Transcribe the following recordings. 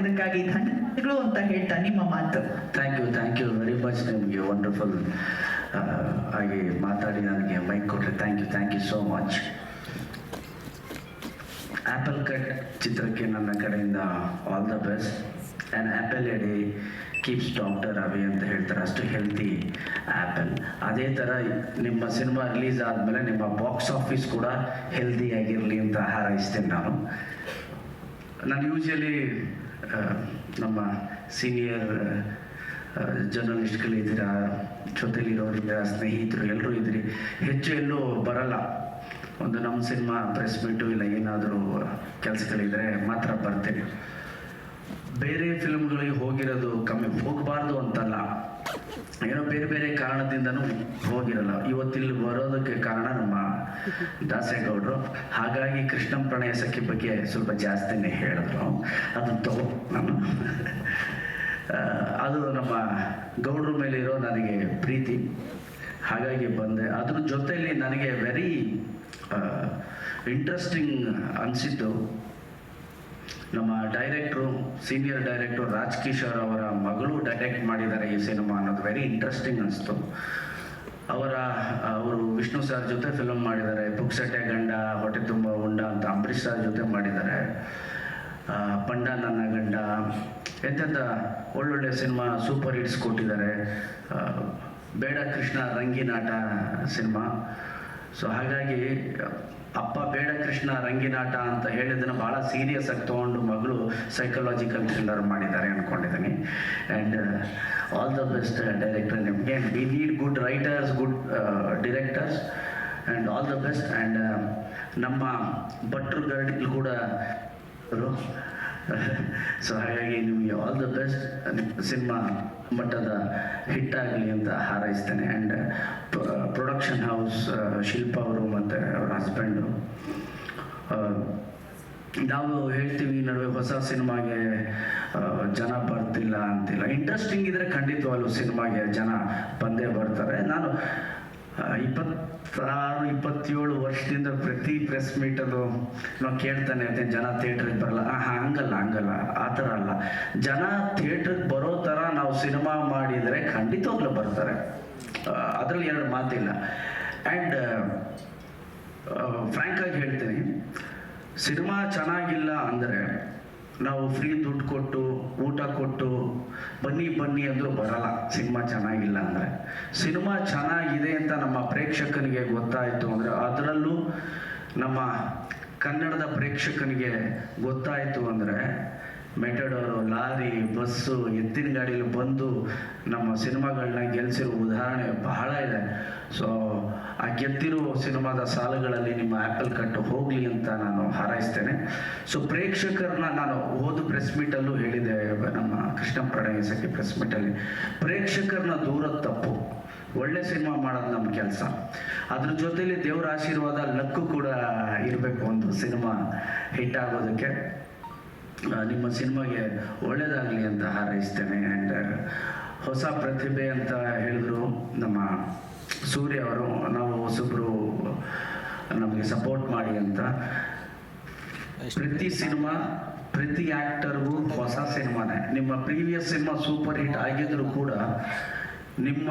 ಅದಕ್ಕಾಗಿ ಧನ್ಯವಾದಗಳು ಅಂತ ಹೇಳ್ತಾ ನಿಮ್ಮ ಮಾತು. Thank you thank you very much ನಿಮಗೆ ವಂಡರ್ಫುಲ್ ಆಗಿ ಮಾತಾಡಿ ನನಗೆ ಮೈಕ್ ಕೊಟ್ಟರೆ thank you thank you so much Apple Cut ಚಿತ್ರಕ್ಕೆ ನನ್ನ ಕಡೆಯಿಂದ all the best and apple day keeps doctor away ಅಂತ ಹೇಳ್ತಾರೆ, ಅಷ್ಟು ಹೆಲ್ತಿ ಆ್ಯಪಲ್ ಅದೇ ಥರ ನಿಮ್ಮ ಸಿನಿಮಾ ರಿಲೀಸ್ ಆದಮೇಲೆ ನಿಮ್ಮ ಬಾಕ್ಸ್ ಆಫೀಸ್ ಕೂಡ ಹೆಲ್ದಿ ಆಗಿರಲಿ ಅಂತ ಹಾರೈಸ್ತೇನೆ ನಾನು. ನಾನು ಯೂಶಲಿ ನಮ್ಮ ಸೀನಿಯರ್ ಜರ್ನಲಿಸ್ಟ್ಗಳಿದ್ದೀರಾ ಜೊತೆಲಿರೋರಿದ್ದೀರಾ ಸ್ನೇಹಿತರು ಎಲ್ಲರೂ ಇದ್ದೀರಿ. ಹೆಚ್ಚು ಎಲ್ಲೂ ಬರಲ್ಲ. ಒಂದು ನಮ್ಮ ಸಿನಿಮಾ ಪ್ರೆಸ್ ಮೀಟು ಇಲ್ಲ, ಏನಾದರೂ ಕೆಲಸಗಳಿದ್ರೆ ಮಾತ್ರ ಬರ್ತೀನಿ ಬೇರೆ ಫಿಲ್ಮ್ಗಳಿಗೆ ಹೋಗಿರೋದು ಕಮ್ಮಿ, ಹೋಗಬಾರ್ದು ಏನೋ ಬೇರೆ ಬೇರೆ ಕಾರಣದಿಂದನೂ ಹೋಗಿರಲ್ಲ. ಇವತ್ತಿಲ್ಲಿ ಬರೋದಕ್ಕೆ ಕಾರಣ ನಮ್ಮ ದಾಸೇಗೌಡರು. ಹಾಗಾಗಿ ಕೃಷ್ಣ ಪ್ರಣಯ ಸಖಿ ಬಗ್ಗೆ ಸ್ವಲ್ಪ ಜಾಸ್ತಿನೇ ಹೇಳಿದ್ರು. ಅದು ತಗೋ ನಾನು. ಅದು ನಮ್ಮ ಗೌಡ್ರ ಇರೋ ನನಗೆ ಪ್ರೀತಿ. ಹಾಗಾಗಿ ಬಂದೆ. ಅದ್ರ ಜೊತೆಯಲ್ಲಿ ನನಗೆ ವೆರಿ ಇಂಟ್ರೆಸ್ಟಿಂಗ್ ಅನಿಸಿದ್ದು ನಮ್ಮ director senior director Raj Kishore ಅವರ ಮಗಳು ಡೈರೆಕ್ಟ್ ಮಾಡಿದ್ದಾರೆ ಈ ಸಿನಿಮಾ ಅನ್ನೋದು ವೆರಿ ಇಂಟ್ರೆಸ್ಟಿಂಗ್ ಅನಿಸ್ತು. ಅವರ, ಅವರು ವಿಷ್ಣು ಸರ್ ಜೊತೆ ಫಿಲಮ್ ಮಾಡಿದ್ದಾರೆ, ಪುಕ್ಸಟ್ಟೆ ಗಂಡ, ಹೊಟ್ಟೆ ತುಂಬ ಉಂಡ ಅಂತ ಅಂಬರೀಷ್ ಸರ್ ಜೊತೆ ಮಾಡಿದ್ದಾರೆ. ಪಂಡ ನನ್ನ ಗಂಡ ಎಂತೆಂಥ ಒಳ್ಳೊಳ್ಳೆ ಸಿನಿಮಾ ಸೂಪರ್ ಹಿಟ್ಸ್ ಕೊಟ್ಟಿದ್ದಾರೆ. ಬೇಡ ಕೃಷ್ಣ ರಂಗಿನಾಟ ಸಿನಿಮಾ ಸೊ ಹಾಗಾಗಿ ಅಪ್ಪ ಬೇಡ ಕೃಷ್ಣ ರಂಗಿನಾಟ ಅಂತ ಹೇಳಿದ್ದನ್ನು ಭಾಳ ಸೀರಿಯಸ್ ಆಗಿ ತಗೊಂಡು ಮಗಳು ಸೈಕಲಾಜಿಕಲ್ ಥ್ರಿಲ್ಲರ್ ಮಾಡಿದ್ದಾರೆ ಅಂದ್ಕೊಂಡಿದ್ದೀನಿ and all the best director ನಿಮಗೆ. We need good writers good directors and all the best and ನಮ್ಮ ಭಟ್ರು ಗರ್ಡ್ಗಳು ಕೂಡ ಸೊ ಹಾಗಾಗಿ ನಿಮಗೆ ಆಲ್ ದ ಬೆಸ್ಟ್ ಸಿನಿಮಾ ಮಟ್ಟದ ಹಿಟ್ ಆಗಲಿ ಅಂತ ಹಾರೈಸ್ತೇನೆ. ಆ್ಯಂಡ್ ಪ್ರೊಡಕ್ಷನ್ ಹೌಸ್ ಶಿಲ್ಪ ಅವರು ಮತ್ತು ಅವ್ರ ಹಸ್ಬೆಂಡು ನಾವು ಹೇಳ್ತೀವಿ ಈ ನಡುವೆ ಹೊಸ ಸಿನಿಮಾಗೆ ಆ, ಜನ ಬರ್ತಿಲ್ಲ ಅಂತಿಲ್ಲ. ಇಂಟ್ರೆಸ್ಟಿಂಗ್ ಇದ್ರೆ ಖಂಡಿತವಾಗ್ಲೂ ಸಿನಿಮಾಗೆ ಜನ ಬಂದೇ ಬರ್ತಾರೆ. ನಾನು ಆ, ಇಪ್ಪತ್ತಾರು ಇಪ್ಪತ್ತೇಳು ವರ್ಷದಿಂದ ಪ್ರತಿ ಪ್ರೆಸ್ ಮೀಟ್ ಅದು ನಾವು ಕೇಳ್ತಾನೆ ಇರ್ತೀನಿ ಜನ ಥಿಯೇಟ್ರಿಗೆ ಬರಲ್ಲ. ಹಂಗಲ್ಲ ಹಂಗಲ್ಲ, ಆ ಥರ ಅಲ್ಲ. ಜನ ಥಿಯೇಟ್ರಿಗೆ ಬರೋ ಥರ ನಾವು ಸಿನಿಮಾ ಮಾಡಿದರೆ ಖಂಡಿತವಾಗ್ಲೂ ಬರ್ತಾರೆ. ಅದರಲ್ಲಿ ಎರಡು ಮಾತಿಲ್ಲ. ಆ್ಯಂಡ್ ಫ್ರ್ಯಾಂಕ್ ಆಗಿ ಹೇಳ್ತೀನಿ. ಸಿನಿಮಾ ಚೆನ್ನಾಗಿಲ್ಲ ಅಂದರೆ ನಾವು ಫ್ರೀ ದುಡ್ಡು ಕೊಟ್ಟು, ಊಟ ಕೊಟ್ಟು, ಬನ್ನಿ ಬನ್ನಿ ಅಂದರೂ ಬರಲ್ಲ. ಸಿನಿಮಾ ಚೆನ್ನಾಗಿಲ್ಲ ಅಂದರೆ. ಸಿನಿಮಾ ಚೆನ್ನಾಗಿದೆ ಅಂತ ನಮ್ಮ ಪ್ರೇಕ್ಷಕನಿಗೆ ಗೊತ್ತಾಯಿತು ಅಂದರೆ ಅದರಲ್ಲೂ ನಮ್ಮ ಕನ್ನಡದ ಪ್ರೇಕ್ಷಕನಿಗೆ ಗೊತ್ತಾಯಿತು ಅಂದರೆ ಮೆಟಡೋರು ಲಾರಿ, ಬಸ್ಸು, ಎತ್ತಿನ ಗಾಡಿಯಲ್ಲಿ ಬಂದು ನಮ್ಮ ಸಿನಿಮಾಗಳನ್ನ ಗೆಲ್ಲಿಸಿರೋ ಉದಾಹರಣೆ ಬಹಳ ಇದೆ. ಸೊ ಆ ಗೆದ್ದಿರುವ ಸಿನಿಮಾದ ಸಾಲುಗಳಲ್ಲಿ ನಿಮ್ಮ ಆ್ಯಪಲ್ ಕಟ್ಟು ಹೋಗಲಿ ಅಂತ ನಾನು ಹಾರೈಸ್ತೇನೆ. ಸೊ ಪ್ರೇಕ್ಷಕರನ್ನ ನಾನು ಓದು ಪ್ರೆಸ್ ಮೀಟಲ್ಲೂ ಹೇಳಿದೆ, ನಮ್ಮ ಕೃಷ್ಣ ಸಖಿ ಪ್ರೆಸ್ ಮೀಟಲ್ಲಿ, ಪ್ರೇಕ್ಷಕರನ್ನ ದೂರದ ತಪ್ಪು. ಒಳ್ಳೆ ಸಿನಿಮಾ ಮಾಡೋದು ನಮ್ಮ ಕೆಲಸ. ಅದ್ರ ಜೊತೆಲಿ ದೇವರ ಆಶೀರ್ವಾದ ಲಕ್ಕು ಕೂಡ ಇರಬೇಕು ಒಂದು ಸಿನಿಮಾ ಹಿಟ್ ಆಗೋದಕ್ಕೆ. ನಿಮ್ಮ ಸಿನಿಮಾಗೆ ಒಳ್ಳೇದಾಗಲಿ ಅಂತ ಹಾರೈಸ್ತೇನೆ. ಆ್ಯಂಡ್ ಹೊಸ ಪ್ರತಿಭೆ ಅಂತ ಹೇಳಿದ್ರು ನಮ್ಮ ಸೂರ್ಯ ಅವರು ನಾವು ಹೊಸಬ್ರು ನಮಗೆ ಸಪೋರ್ಟ್ ಮಾಡಿ ಅಂತ. ಪ್ರತಿ ಸಿನಿಮಾ ಪ್ರತಿ ಆ್ಯಕ್ಟರ್ಗೂ ಹೊಸ ಸಿನಿಮಾನೇ. ನಿಮ್ಮ ಪ್ರೀವಿಯಸ್ ಸಿನಿಮಾ ಸೂಪರ್ ಹಿಟ್ ಆಗಿದ್ರು ಕೂಡ ನಿಮ್ಮ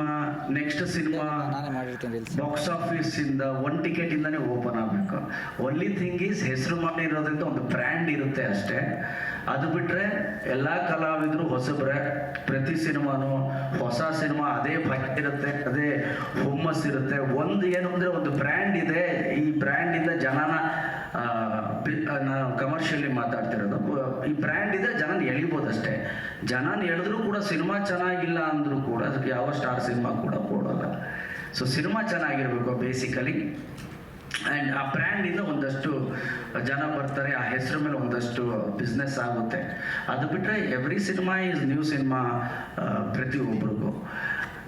ನೆಕ್ಸ್ಟ್ ಸಿನಿಮಾ ನಾನೇ ಮಾಡಿರ್ತೀನಿ ರೀಲ್ಸ್ ಬಾಕ್ಸ್ ಆಫೀಸ್ ಇಂದ ಒನ್ ಟಿಕೆಟ್ ಇಂದಾನೇ ಓಪನ್ ಆಗಬೇಕು. ಒನ್ಲಿ ಥಿಂಗ್ ಈಸ್ ಹೆಸರು ಮಾಡಿರೋದ್ರಿಂದ ಒಂದು ಬ್ರ್ಯಾಂಡ್ ಇರುತ್ತೆ ಅಷ್ಟೇ. ಅದು ಬಿಟ್ರೆ ಎಲ್ಲಾ ಕಲಾವಿದರು ಹೊಸಬ್ರೆ ಪ್ರತಿ ಸಿನಿಮಾನು ಹೊಸ ಸಿನಿಮಾ ಅದೇ ಭಯ ಇರುತ್ತೆ ಅದೇ ಹುಮ್ಮಸ್ ಇರುತ್ತೆ. ಒಂದು ಏನು ಅಂದ್ರೆ ಒಂದು ಬ್ರ್ಯಾಂಡ್ ಇದೆ. ಈ ಬ್ರ್ಯಾಂಡ್ ಇಂದ ಜನನ ನಾನು ಕಮರ್ಷಿಯಲಿ ಮಾತಾಡ್ತಿರೋದು. ಈ ಬ್ರ್ಯಾಂಡ್ ಇದೆ, ಜನನ ಎಳಿಬೋದಷ್ಟೇ ಜನನ ಎಳೆದ್ರು ಕೂಡ ಸಿನಿಮಾ ಚೆನ್ನಾಗಿಲ್ಲ ಅಂದ್ರೂ ಕೂಡ ಅದಕ್ಕೆ ಯಾವ ಸ್ಟಾರ್ ಸಿನಿಮಾ ಕೂಡ ಕೊಡೋಲ್ಲ. ಸೊ ಸಿನಿಮಾ ಚೆನ್ನಾಗಿರ್ಬೇಕು ಬೇಸಿಕಲಿ ಆ್ಯಂಡ್ ಆ ಬ್ರ್ಯಾಂಡಿಂದ ಒಂದಷ್ಟು ಜನ ಬರ್ತಾರೆ, ಆ ಹೆಸರು ಮೇಲೆ ಒಂದಷ್ಟು ಬಿಸ್ನೆಸ್ ಆಗುತ್ತೆ. ಅದು ಬಿಟ್ಟರೆ every cinema is new cinema ಪ್ರತಿಯೊಬ್ಬರಿಗೂ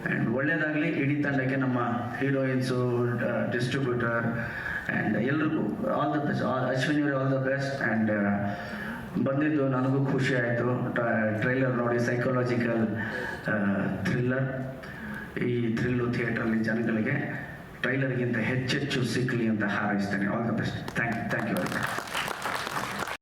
ಆ್ಯಂಡ್ ಒಳ್ಳೇದಾಗಲಿ, ಇಡೀ ತಂಡಕ್ಕೆ ನಮ್ಮ ಹೀರೋಯಿನ್ಸು ಡಿಸ್ಟ್ರಿಬ್ಯೂಟರ್ ಆ್ಯಂಡ್ ಎಲ್ರಿಗೂ ಆಲ್ ದ ಬೆಸ್ಟ್ ಅಶ್ವಿನಿ ಅವರೇ ಆಲ್ ದ ಬೆಸ್ಟ್ ಆ್ಯಂಡ್ ಬಂದಿದ್ದು ನನಗೂ ಖುಷಿ ಆಯಿತು. ಟ್ರೈಲರ್ ನೋಡಿ ಸೈಕಾಲಜಿಕಲ್ ಥ್ರಿಲ್ಲರ್ ಈ ಥ್ರಿಲ್ಲು ಥಿಯೇಟ್ರಲ್ಲಿ ಜನಗಳಿಗೆ ಟ್ರೈಲರ್ಗಿಂತ ಹೆಚ್ಚೆಚ್ಚು ಸಿಕ್ಕಲಿ ಅಂತ ಹಾರೈಸ್ತೇನೆ. All the best thank thank you very much